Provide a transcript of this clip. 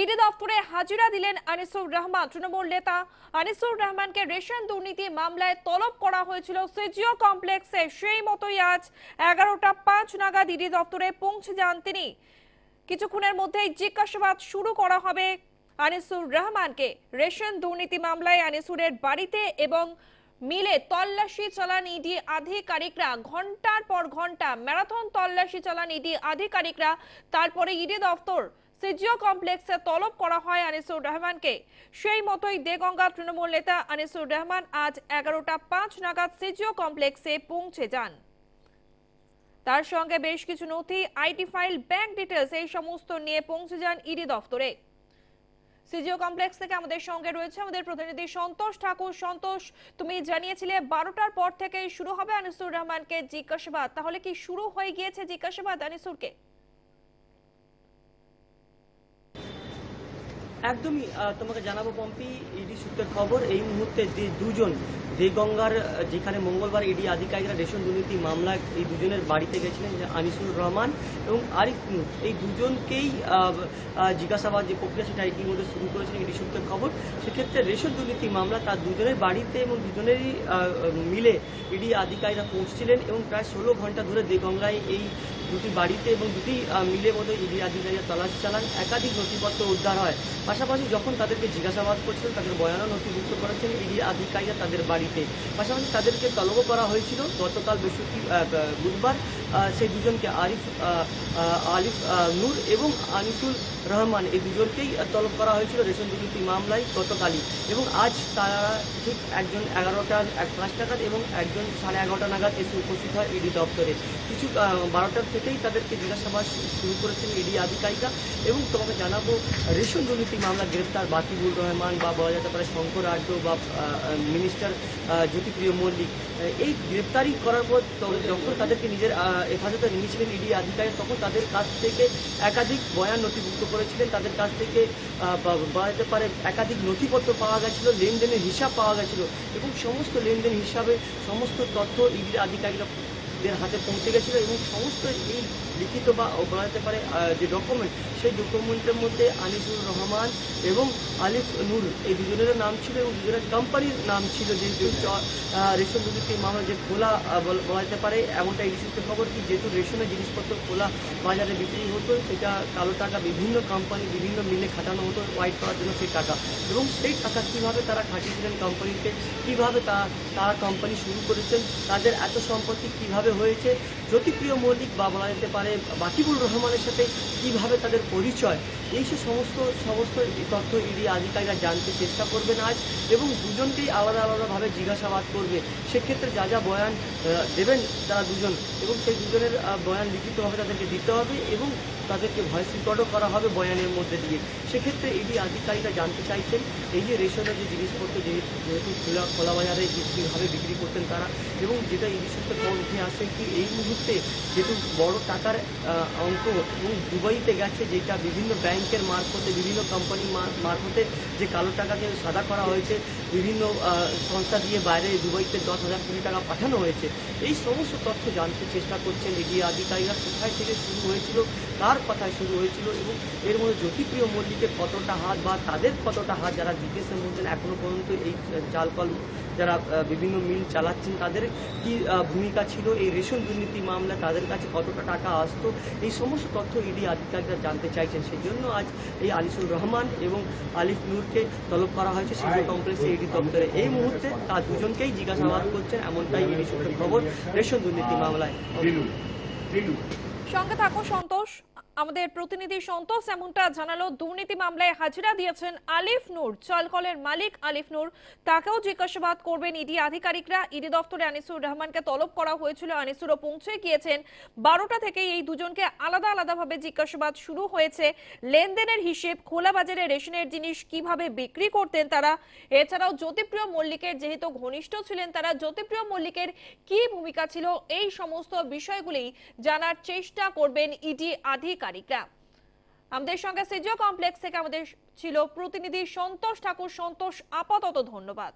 ED দপ্তরে হাজিরা দিলেন আনিসুর রহমান। তৃণমূল নেতা আনিসুর রহমানকে রেশন দুর্নীতি মামলায় তলব করা হয়েছিল সিজিও কমপ্লেক্সে। সেই মতোই আজ এগারোটা পাঁচ নাগাদ ইডি দপ্তরে পৌঁছে যান তিনি। কিছুক্ষণের মধ্যেই জিজ্ঞাসাবাদ শুরু করা হবে আনিসুর রহমানকে। রেশন দুর্নীতি মামলায় আনিসুরের বাড়িতে এবং মিলে তল্লাশি চালান ইডি আধিকারিকরা। ঘণ্টার পর ঘণ্টা ম্যারাথন তল্লাশি চালান ইডি আধিকারিকরা। তারপরে ইডি দফতর সিজিও কমপ্লেক্সে তলব করা হয় আনিসুর রহমানকে। সেই মতোই দেগঙ্গা তৃণমূল নেতা আনিসুর রহমান আজ এগারোটা পাঁচ নাগাদ সিজিও কমপ্লেক্সে পৌঁছে যান। তার সঙ্গে বেশ কিছু নথি আইটি ফাইল, ব্যাংক ডিটেলস এই সমস্ত নিয়ে পৌঁছে যান ইডি দফতরে। সিজিও কমপ্লেক্স থেকে আমাদের সঙ্গে রয়েছে আমাদের প্রতিনিধি সন্তোষ ঠাকুর। সন্তোষ, তুমি জানিয়েছিলে বারোটার পর থেকে শুরু হবে আনিসুর রহমানকে জিজ্ঞাসাবাদ। তাহলে কি শুরু হয়ে গিয়েছে জিজ্ঞাসাবাদ আনিসুরকে? একদমই তোমাকে জানাব পম্পি, ইডি সূত্রের খবর, এই মুহূর্তে যে দুজন দেগঙ্গার যেখানে মঙ্গলবার ইডি আধিকারিকরা রেশন দুর্নীতি মামলায় এই দুজনের বাড়িতে গেছিলেন আনিসুর রহমান এবং আরিফ নূর। এই দুজনকেই জিজ্ঞাসাবাদ যে প্রক্রিয়া সেটা ইতিমধ্যে শুরু করেছেন ইডি সূত্রের খবর। সেক্ষেত্রে রেশন দুর্নীতি মামলা তার দুজনের বাড়িতে এবং দুজনেরই মিলে ইডি আধিকারিকরা পৌঁছছিলেন এবং প্রায় ষোলো ঘণ্টা ধরে দেগঙ্গায় এই দুটি বাড়িতে এবং দুটি মিলে মতো ইডি আধিকারিকরা তলাশ চালান। একাধিক নথিপত্র উদ্ধার হয়। পাশাপাশি যখন তাদেরকে জিজ্ঞাসাবাদ করছিলেন তাদের বয়ানও নথিভুক্ত করেছেন ইডি আধিকারিকরা তাদের বাড়িতে। পাশাপাশি তাদেরকে তলবও করা হয়েছিল। গতকাল বৃহস্পতি বুধবার সেই দুজনকে আরিফ আলিফ নূর এবং আনিসুল রহমান এই দুজনকেই তলব করা হয়েছিল রেশন দুর্নীতি মামলায় গতকালই। এবং আজ তারা ঠিক একজন এগারোটা, এক পাঁচ নাগাদ এবং একজন সাড়ে এগারোটা নাগাদ এসে উপস্থিত হয় ইডি দপ্তরে। কিছু বারোটার থেকেই তাদেরকে জিজ্ঞাসাবাদ শুরু করেছেন ইডি আধিকারিকরা। এবং তোমাকে জানাব রেশন দুর্নীতি মামলা গ্রেপ্তার বাকিবুল রহমান বা বলা যেতে পারে শঙ্কর আর্য বা মিনিস্টার জ্যোতিপ্রিয় মল্লিক। এই গ্রেপ্তারি করার পর যখন তাদেরকে নিজের হেফাজতে নিয়েছিলেন ইডি আধিকারিক, তখন তাদের কাছ থেকে একাধিক বয়ান নথিভুক্ত করেছিলেন। তাদের কাছ থেকে বলা যেতে পারে একাধিক নথিপত্র পাওয়া গেছিল, লেনদেনের হিসাব পাওয়া গেছিল এবং সমস্ত লেনদেন হিসাবে সমস্ত তথ্য ইডি আধিকারিকরা দের হাতে পৌঁছে গেছিল এবং সমস্ত এই লিখিত বা বলা যেতে পারে যে ডকুমেন্ট সেই ডকুমেন্টের মধ্যে আনিসুর রহমান এবং আলিফ নূর এই দুজনেরও নাম ছিল এবং দুজনের কোম্পানির নাম ছিল যে রেশন দুর্নীতি মামলা যে খোলা আহ, বল- বলা যেতে পারে এমনটা সূত্রে খবর কি যেহেতু রেশনের জিনিসপত্র খোলা বাজারে বিক্রি হতো সেটা কালো টাকা বিভিন্ন কোম্পানি বিভিন্ন মিলে খাটানো হতো হোয়াইট করার জন্য সেই টাকা। এবং সেই টাকা কীভাবে তারা খাটিয়েছিলেন কোম্পানিতে কীভাবে তা তারা কোম্পানি শুরু করেছেন তাদের এত সম্পত্তি কীভাবে হয়েছে। জ্যোতিপ্রিয় মল্লিক বা বলা যেতে পারে বাকিবুল রহমানের সাথে কীভাবে তাদের পরিচয়? এইসব সমস্ত সমস্ত তথ্য ইডি আধিকারিকরা জানতে চেষ্টা করবেন আজ এবং দুজনকেই আলাদা আলাদাভাবে জিজ্ঞাসাবাদ করবে। সেক্ষেত্রে যা যা বয়ান দেবেন তারা দুজন এবং সেই দুজনের বয়ান লিখিতভাবে তাদেরকে দিতে হবে এবং তাদেরকে ভয়েস রেকর্ডও করা হবে বয়ানের মধ্যে দিয়ে। সেক্ষেত্রে ইডি আধিকারিকরা জানতে চাইছেন, এই যে রেশনের যে জিনিসপত্র যেহেতু খোলা খোলা বাজারে কীভাবে বিক্রি করতেন তারা এবং যেটা ইডি সূত্রে খবর উঠে আসে কি এই মুহূর্তে যেহেতু বড় টাকার অঙ্ক এবং দুবাইতে গেছে, যেটা বিভিন্ন ব্যাংকের মারফতে, বিভিন্ন কোম্পানি মারফতে যে কালো টাকাকে সাদা করা হয়েছে, বিভিন্ন সংস্থা দিয়ে বাইরে দুবাইতে দশ হাজার কোটি টাকা পাঠানো হয়েছে। এই সমস্ত তথ্য জানতে চেষ্টা করছেন ইডি আধিকারিকরা কোথায় থেকে শুরু হয়েছিল, কার কথায় শুরু হয়েছিল এবং এর মধ্যে জ্যোতিপ্রিয় মল্লিকের কতটা হাত বা তাদের কতটা হাত যারা বিদেশের মধ্যে এখনও পর্যন্ত এই চালকল যারা বিভিন্ন মিল চালাচ্ছেন, তাদের কি ভূমিকা ছিল? এই রেশন দুর্নীতি মামলা তাদের কাছে কতটা টাকা আসতো এই সমস্ত তথ্য ইডি আধিকারিকরা জানতে চাইছেন। সেই জন্য আজ এই আলিসুর রহমান এবং আলিফ নূরকে তলব করা হয়েছে সিভিল কমপ্লেক্সে ইডি দপ্তরে। এই মুহূর্তে তার দুজনকেই জিজ্ঞাসাবাদ করছেন এমনটাই ইডি সূত্রে খবর রেশন দুর্নীতি মামলায়। সঙ্গে থাকো সন্তোষ। আমাদের প্রতিনিধি সন্তোষ এমনটা জানালো, দুর্নীতি মামলায় হাজিরা দিয়েছেন আলিফ নূর, চালকলের মালিক আলিফ নূর। তাকেও জিজ্ঞাসাবাদ করবেন ইডি আধিকারিকরা। ইডি দপ্তরে আনিসুর রহমানকে তলব করা হয়েছিল। আনিসুরও পৌঁছে গিয়েছেন। বারোটা থেকে এই দুজনকে আলাদা আলাদাভাবে জিজ্ঞাসাবাদ শুরু হয়েছে। লেনদেনের হিসেব, খোলা বাজারে রেশনের জিনিস কীভাবে বিক্রি করতেন তারা? এছাড়াও জ্যোতিপ্রিয় মল্লিকের যেহেতু ঘনিষ্ঠ ছিলেন তারা, জ্যোতিপ্রিয় মল্লিকের কি ভূমিকা ছিল? এই সমস্ত বিষয়গুলি জানার চেষ্টা করবেন ইডি আধিকারিকরা আমাদের সঙ্গে সিজিও কমপ্লেক্স থেকে আমাদের ছিল প্রতিনিধি সন্তোষ ঠাকুর। সন্তোষ আপাতত ধন্যবাদ।